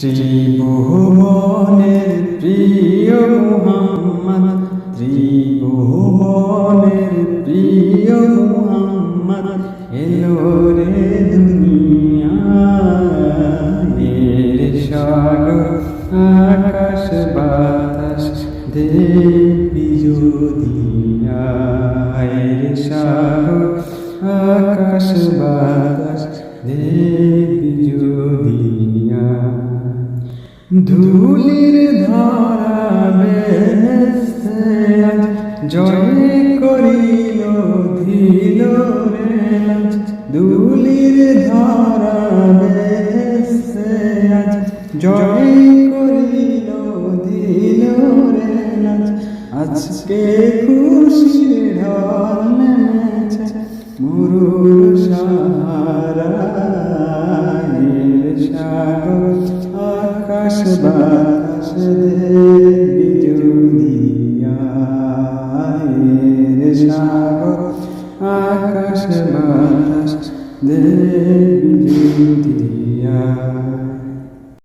ত্রিভুবনের প্রিয় মোহাম্মদ, ত্রিভুবনের প্রিয় মোহাম্মদ, এলো রে দুনিয়ার সাগর, আকাশ, বাতাস, দেবী যদিয়ার সাগর, আকাশ, বাতাস, দেবী ধুলির ধরা আজ জয় করিল, ধিল রে লাজ ধুলির ধরা আজ জয় করিল দিল রে লাজ আজকে খুশির ঢল মুরুর সাহারায়ের সাগর। আকাশ বাতাস দেবী সাগর আকাশ বাতাস দেবী যদিয়া